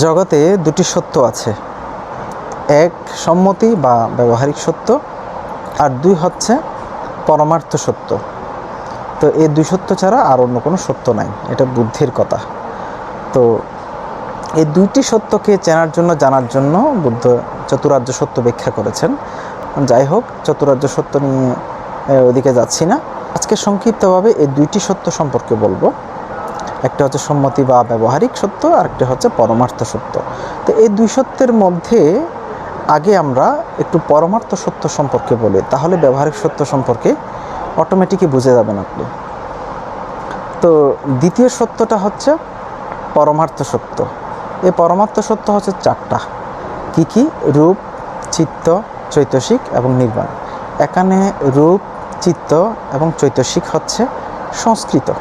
জগতে দুটি সত্য আছে। এক সম্মতি বা ব্যবহারিক সত্য, আর দুই হচ্ছে পরমার্থ সত্য। তো এই দুই সত্য ছাড়া আর অন্য কোনো সত্য নাই, এটা বুদ্ধির কথা। তো এই দুইটি সত্যকে চেনার জন্য, জানার জন্য বুদ্ধ চতুরার্য সত্য ব্যাখ্যা করেছেন। যাই হোক, চতুরার্য সত্য নিয়ে ওদিকে যাচ্ছি না। আজকে সংক্ষিপ্তভাবে এই দুইটি সত্য সম্পর্কে বলব। একটা হচ্ছে সম্মতি বা ব্যবহারিক সত্য আর একটা হচ্ছে পরমার্থ সত্য। তো এই দুই সত্যের মধ্যে আগে আমরা একটু পরমার্থ সত্য সম্পর্কে বলি, তাহলে ব্যবহারিক সত্য সম্পর্কে অটোমেটিকই বুঝে যাবেন আপনি। তো দ্বিতীয় সত্যটা হচ্ছে পরমার্থ সত্য। এই পরমার্থ সত্য হচ্ছে চারটা। কি কি? রূপ, চিত্ত, চৈতসিক এবং নির্বাণ। এখানে রূপ, চিত্ত এবং চৈতসিক হচ্ছে সংস্কৃত।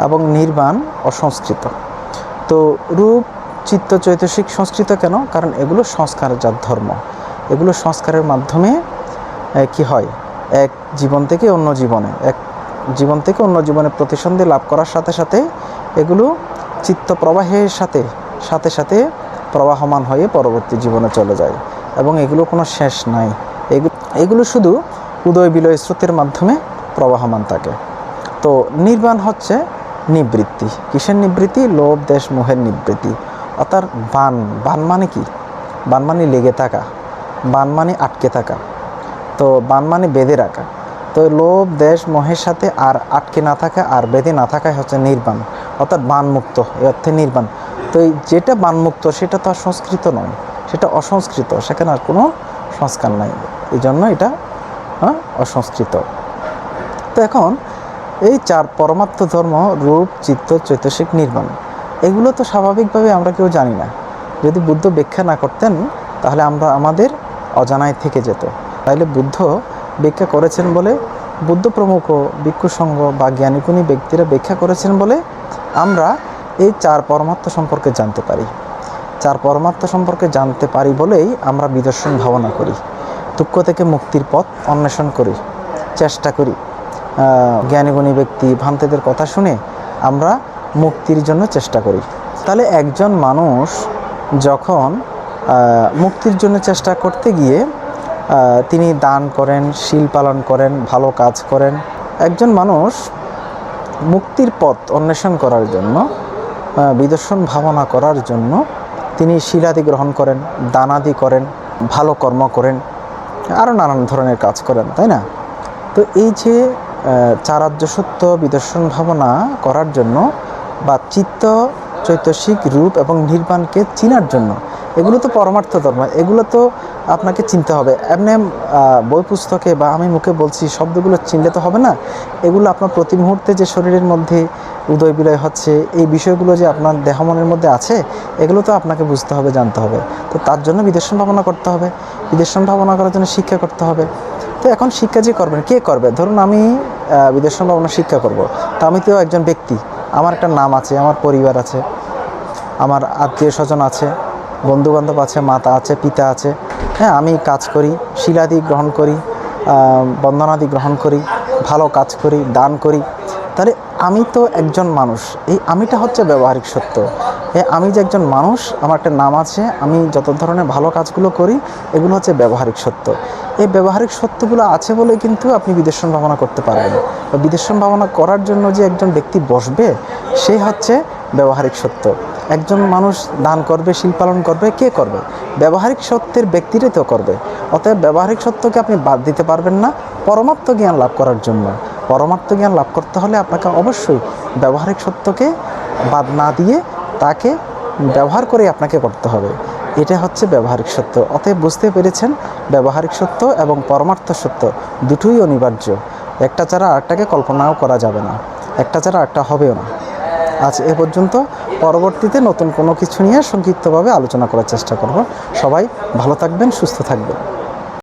এবং নির্বাণ অসংস্কৃত। তো রূপ, চিত্ত, চৈতসিক সংস্কৃত কেন? কারণ এগুলো সংস্কারের যার ধর্ম। এগুলো সংস্কারের মাধ্যমে কি হয়? এক জীবন থেকে অন্য জীবনে, এক জীবন থেকে অন্য জীবনে প্রতিসন্ধি লাভ করার সাথে সাথে এগুলো চিত্ত প্রবাহের সাথে সাথে সাথে প্রবাহমান হয়ে পরবর্তী জীবনে চলে যায়। এবং এগুলো কোনো শেষ নাই। এগুলো শুধু উদয় বিলয় স্রোতের মাধ্যমে প্রবাহমান থাকে। তো নির্বাণ হচ্ছে নিবৃত্তি। কিসের নিবৃত্তি? লোভ দেশ মোহের নিবৃত্তি। অর্থাৎ বান বান মানে কি? বান মানে লেগে থাকা। বান মানে আটকে থাকা। তো বান মানে বেঁধে রাখা। তো লোভ দেশ মোহের সাথে আর আটকে না থাকা আর বেঁধে না থাকাই হচ্ছে নির্বাণ। অর্থাৎ বানমুক্ত এই অর্থে নির্বাণ। তো যেটা বানমুক্ত সেটা তো আর সংস্কৃত নয়। সেটা অসংস্কৃত। সেখানে আর কোনো সংস্কার নাই। এই জন্য এটা হ্যাঁ, অসংস্কৃত। তো এখন এই চার পরমাত্ম ধর্ম, রূপ, চিত্ত, চৈতসিক নির্মাণ এগুলো তো স্বাভাবিকভাবে আমরা কেউ জানি না। যদি বুদ্ধ ব্যাখ্যা না করতেন, তাহলে আমরা আমাদের অজানায় থেকে যেত। তাইলে বুদ্ধ ব্যাখ্যা করেছেন বলে বুদ্ধ প্রমুখ, ভিক্ষু সংঘ বা জ্ঞানীগুণী ব্যক্তিরা ব্যাখ্যা করেছেন বলে আমরা এই চার পরমাত্ম সম্পর্কে জানতে পারি। চার পরমাত্ম সম্পর্কে জানতে পারি বলেই আমরা বিদর্শন ভাবনা করি। দুঃখ থেকে মুক্তির পথ অন্বেষণ করি, চেষ্টা করি। জ্ঞানীগুণী ব্যক্তি ভান্তেদের কথা শুনে আমরা মুক্তির জন্য চেষ্টা করি। তাহলে একজন মানুষ যখন মুক্তির জন্য চেষ্টা করতে গিয়ে তিনি দান করেন, শিল পালন করেন, ভালো কাজ করেন, একজন মানুষ মুক্তির পথ অন্বেষণ করার জন্য বিদর্শন ভাবনা করার জন্য তিনি শিলাদি গ্রহণ করেন, দানাদি করেন, ভালো কর্ম করেন আরও নানান ধরনের কাজ করেন, তাই না? তো এই যে চারাজ্য সত্য বিদর্শন ভাবনা করার জন্য বা চিত্ত চৈতসিক রূপ এবং নির্বাণকে চিনার জন্য। এগুলো তো পরমার্থ ধর্ম, এগুলো তো আপনাকে চিনতে হবে। এমনি বই পুস্তকে বা আমি মুখে বলছি, শব্দগুলো চিনলে তো হবে না। এগুলো আপনার প্রতি মুহূর্তে যে শরীরের মধ্যে উদয় বিলয় হচ্ছে, এই বিষয়গুলো যে আপনার দেহ মনের মধ্যে আছে, এগুলো তো আপনাকে বুঝতে হবে, জানতে হবে। তো তার জন্য বিদেশন ভাবনা করতে হবে। বিদেশন ভাবনা করার জন্য শিক্ষা করতে হবে। তো এখন শিক্ষা যে করবেন, কে করবে? ধরুন আমি বিদেশ সম্ভাবনা ভাবনা শিক্ষা করব, তা আমি তো একজন ব্যক্তি। আমার একটা নাম আছে, আমার পরিবার আছে, আমার আত্মীয় স্বজন আছে, বন্ধুবান্ধব আছে, মাতা আছে, পিতা আছে। হ্যাঁ আমি কাজ করি, শিলাদি গ্রহণ করি বন্দনাদি গ্রহণ করি, ভালো কাজ করি, দান করি। তাহলে আমি তো একজন মানুষ। এই আমিটা হচ্ছে ব্যবহারিক সত্য। এই আমি যে একজন মানুষ, আমার একটা নাম আছে, আমি যত ধরনের ভালো কাজগুলো করি, এগুলো হচ্ছে ব্যবহারিক সত্য। এই ব্যবহারিক সত্যগুলো আছে বলে কিন্তু আপনি বিদেশন ভাবনা করতে পারবেন। বা বিদেশন ভাবনা করার জন্য যে একজন ব্যক্তি বসবে সে হচ্ছে ব্যবহারিক সত্য। একজন মানুষ দান করবে, শিল পালন করবে, কে করবে? ব্যবহারিক সত্যের ব্যক্তিরই তো করবে। অতএব ব্যবহারিক সত্যকে আপনি বাদ দিতে পারবেন না, পরমাত্ম জ্ঞান লাভ করার জন্য। পরমাত্ম জ্ঞান লাভ করতে হলে আপনাকে অবশ্যই ব্যবহারিক সত্যকে বাদ না দিয়ে তাকে ব্যবহার করে আপনাকে করতে হবে। এটা হচ্ছে ব্যবহারিক সত্য। অতএব বুঝতে পেরেছেন, ব্যবহারিক সত্য এবং পরমার্থ সত্য দুটোই অনিবার্য। একটা ছাড়া আরেকটাকে কল্পনাও করা যাবে না। একটা ছাড়া একটা হবেও না। আজ এ পর্যন্ত পরবর্তীতে নতুন কোনো কিছু নিয়ে সংক্ষিপ্তভাবে আলোচনা করার চেষ্টা করব। সবাই ভালো থাকবেন, সুস্থ থাকবেন।